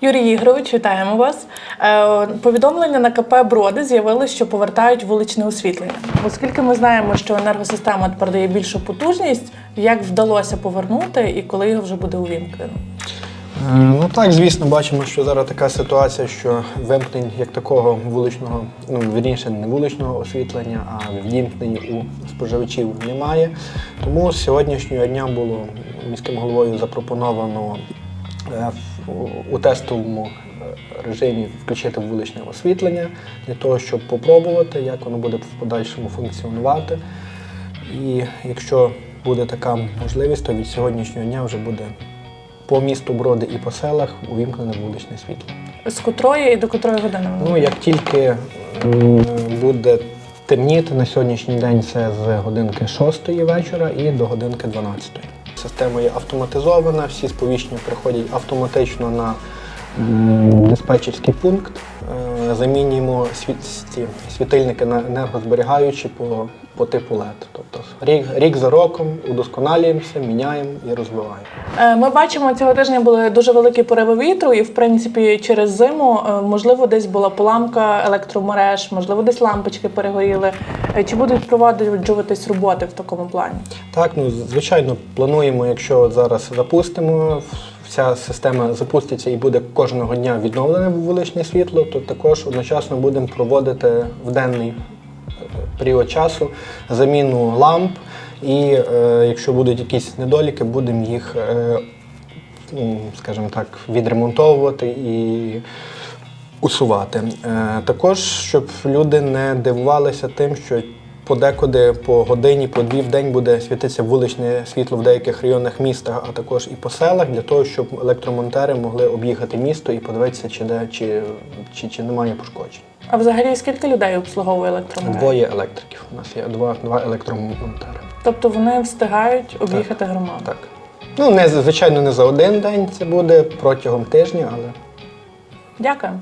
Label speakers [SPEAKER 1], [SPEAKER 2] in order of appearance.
[SPEAKER 1] Юрій Ігорович, вітаємо вас. Е, Повідомлення на КП Броди з'явилось, що повертають вуличне освітлення. Оскільки ми знаємо, що енергосистема тепер дає більшу потужність, як вдалося повернути і коли його вже буде увімкнено?
[SPEAKER 2] Ну так, звісно, бачимо, що зараз така ситуація, що вимкнень як такого вуличного, ну вірніше не вуличного освітлення, а ввімкнень у споживачів немає. Тому з сьогоднішнього дня було міським головою запропоновано у тестовому е, режимі включити вуличне освітлення для того, щоб попробувати, як воно буде в подальшому функціонувати. І якщо буде така можливість, то від сьогоднішнього дня вже буде по місту Броди і по селах увімкнене вуличне світло.
[SPEAKER 1] З котрої і до котрої години?
[SPEAKER 2] Ну, як тільки буде темніти на сьогоднішній день, це з годинки 6 вечора і до годинки 12. Система є автоматизована, всі сповіщення приходять автоматично на диспетчерський пункт. Замінюємо світ- світильники на енергозберігаючі по, по типу LED. Тобто рік, рік за роком удосконалюємося, міняємо і розвиваємо.
[SPEAKER 1] Е, Ми бачимо, цього тижня були дуже великі пориви вітру, і в принципі через зиму е, можливо десь була поламка електромереж, можливо, десь лампочки перегоріли. Е, Чи будуть впроваджуватись роботи в такому плані?
[SPEAKER 2] Так, ну звичайно, плануємо, якщо зараз запустимо, вся система запуститься і буде кожного дня відновлене вуличне світло, то також одночасно будемо проводити в денний е, період часу заміну ламп. І е, якщо будуть якісь недоліки, будемо їх, е, скажімо так, відремонтовувати і усувати. Е, також, щоб люди не дивувалися тим, що подекуди по годині, по дві в день буде світитися вуличне світло в деяких районах міста, а також і по селах, для того, щоб електромонтери могли об'їхати місто і подивитися, чи, де, чи, чи, чи немає пошкоджень.
[SPEAKER 1] А взагалі скільки людей обслуговує електромереж?
[SPEAKER 2] Двоє електриків. У нас є два, два електромонтери.
[SPEAKER 1] Тобто вони встигають об'їхати громаду.
[SPEAKER 2] Так. Ну, не, звичайно, не за один день це буде протягом тижня, але
[SPEAKER 1] Дякую.